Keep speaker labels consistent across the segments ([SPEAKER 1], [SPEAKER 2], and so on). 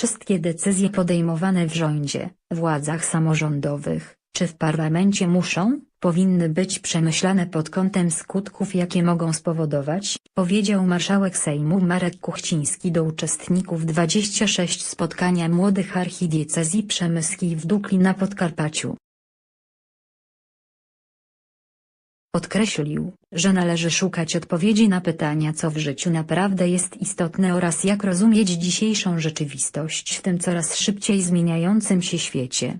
[SPEAKER 1] wszystkie decyzje podejmowane w rządzie, władzach samorządowych, czy w parlamencie muszą, powinny być przemyślane pod kątem skutków jakie mogą spowodować, powiedział marszałek Sejmu Marek Kuchciński do uczestników 26 spotkania młodych archidiecezji przemyskiej w Dukli na Podkarpaciu. Podkreślił, że należy szukać odpowiedzi na pytania co w życiu naprawdę jest istotne oraz jak rozumieć dzisiejszą rzeczywistość w tym coraz szybciej zmieniającym się świecie.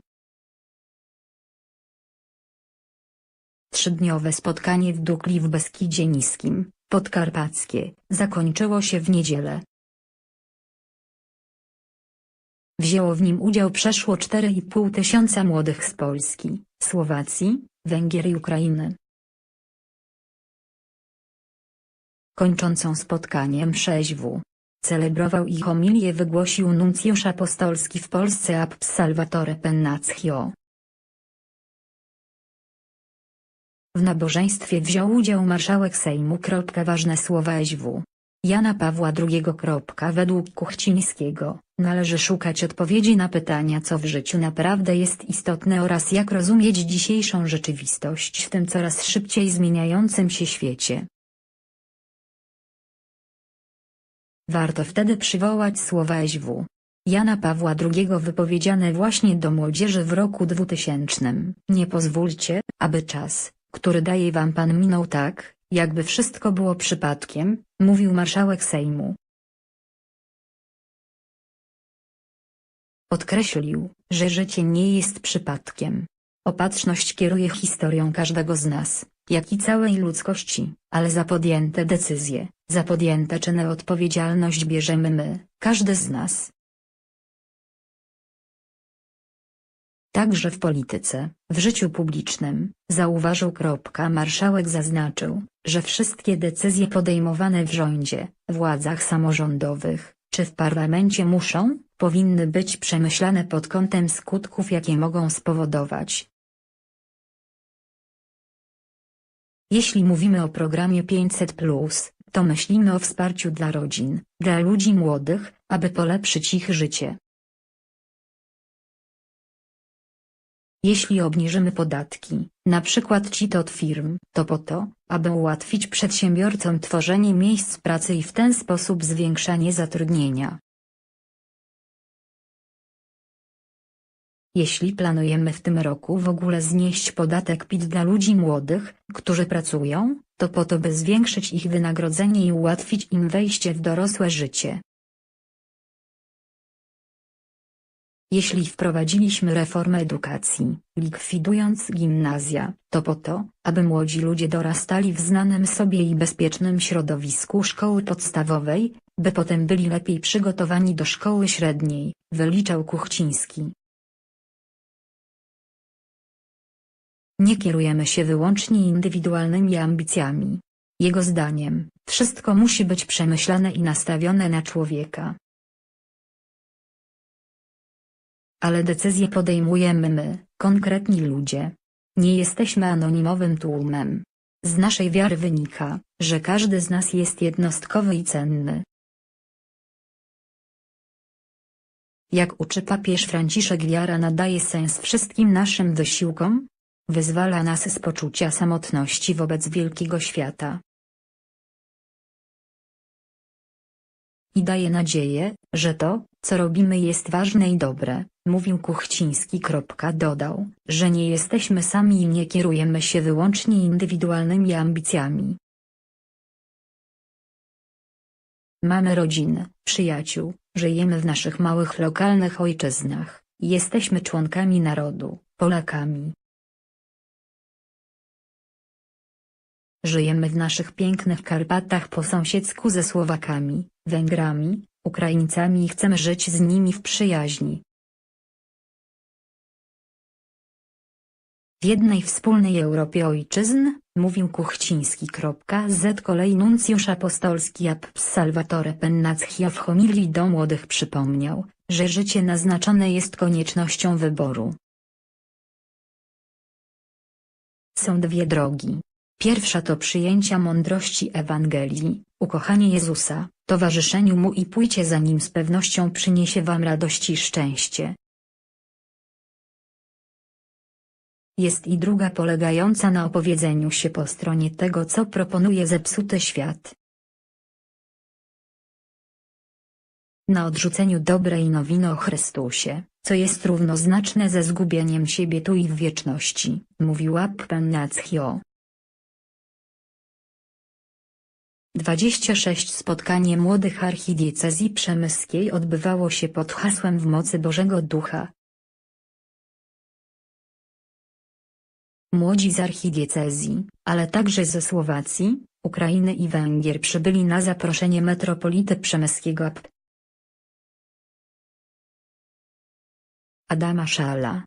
[SPEAKER 1] Trzydniowe spotkanie w Dukli w Beskidzie Niskim, Podkarpackie, zakończyło się w niedzielę. Wzięło w nim udział przeszło 4,5 tysiąca młodych z Polski, Słowacji, Węgier i Ukrainy. Kończącą spotkaniem mszeźwu. Celebrował i homilię wygłosił nuncjusz apostolski w Polsce Abp Salvatore Pennacchio. W nabożeństwie wziął udział marszałek Sejmu. Ważne słowa SW. Jana Pawła II. Według Kuchcińskiego, należy szukać odpowiedzi na pytania co w życiu naprawdę jest istotne oraz jak rozumieć dzisiejszą rzeczywistość w tym coraz szybciej zmieniającym się świecie. Warto wtedy przywołać słowa SW. Jana Pawła II wypowiedziane właśnie do młodzieży w roku 2000. Nie pozwólcie, aby czas, który daje wam Pan minął tak, jakby wszystko było przypadkiem, mówił marszałek Sejmu. Podkreślił, że życie nie jest przypadkiem. Opatrzność kieruje historią każdego z nas, jak i całej ludzkości, ale za podjęte decyzje, za podjęte czyny odpowiedzialność bierzemy my, każdy z nas. Także w polityce, w życiu publicznym, zauważył. Marszałek zaznaczył, że wszystkie decyzje podejmowane w rządzie, władzach samorządowych, czy w parlamencie muszą, powinny być przemyślane pod kątem skutków jakie mogą spowodować. Jeśli mówimy o programie 500+, to myślimy o wsparciu dla rodzin, dla ludzi młodych, aby polepszyć ich życie. Jeśli obniżymy podatki, na przykład CIT od firm, to po to, aby ułatwić przedsiębiorcom tworzenie miejsc pracy i w ten sposób zwiększanie zatrudnienia. Jeśli planujemy w tym roku w ogóle znieść podatek PIT dla ludzi młodych, którzy pracują, to po to by zwiększyć ich wynagrodzenie i ułatwić im wejście w dorosłe życie. Jeśli wprowadziliśmy reformę edukacji, likwidując gimnazja, to po to, aby młodzi ludzie dorastali w znanym sobie i bezpiecznym środowisku szkoły podstawowej, by potem byli lepiej przygotowani do szkoły średniej, wyliczał Kuchciński. Nie kierujemy się wyłącznie indywidualnymi ambicjami. Jego zdaniem, wszystko musi być przemyślane i nastawione na człowieka. Ale decyzje podejmujemy my, konkretni ludzie. Nie jesteśmy anonimowym tłumem. Z naszej wiary wynika, że każdy z nas jest jednostkowy i cenny. Jak uczy papież Franciszek wiara nadaje sens wszystkim naszym wysiłkom? Wyzwala nas z poczucia samotności wobec wielkiego świata. I daje nadzieję, że to, co robimy jest ważne i dobre, mówił Kuchciński. Dodał, że nie jesteśmy sami i nie kierujemy się wyłącznie indywidualnymi ambicjami. Mamy rodziny, przyjaciół, żyjemy w naszych małych lokalnych ojczyznach, jesteśmy członkami narodu, Polakami. Żyjemy w naszych pięknych Karpatach po sąsiedzku ze Słowakami, Węgrami, Ukraińcami i chcemy żyć z nimi w przyjaźni. W jednej wspólnej Europie ojczyzn, mówił Kuchciński. Z kolei nuncjusz apostolski Abps Salvatore Pennacchia w homilii do młodych przypomniał, że życie naznaczone jest koniecznością wyboru. Są dwie drogi. Pierwsza to przyjęcia mądrości Ewangelii, ukochanie Jezusa, towarzyszeniu mu i pójcie za nim z pewnością przyniesie wam radość i szczęście. Jest i druga polegająca na opowiedzeniu się po stronie tego co proponuje zepsuty świat. Na odrzuceniu dobrej nowiny o Chrystusie, co jest równoznaczne ze zgubieniem siebie tu i w wieczności, mówiła Pennacchio. 26 Spotkanie młodych archidiecezji przemyskiej odbywało się pod hasłem w mocy Bożego Ducha. Młodzi z archidiecezji, ale także ze Słowacji, Ukrainy i Węgier przybyli na zaproszenie metropolity przemyskiego. Adama Szala,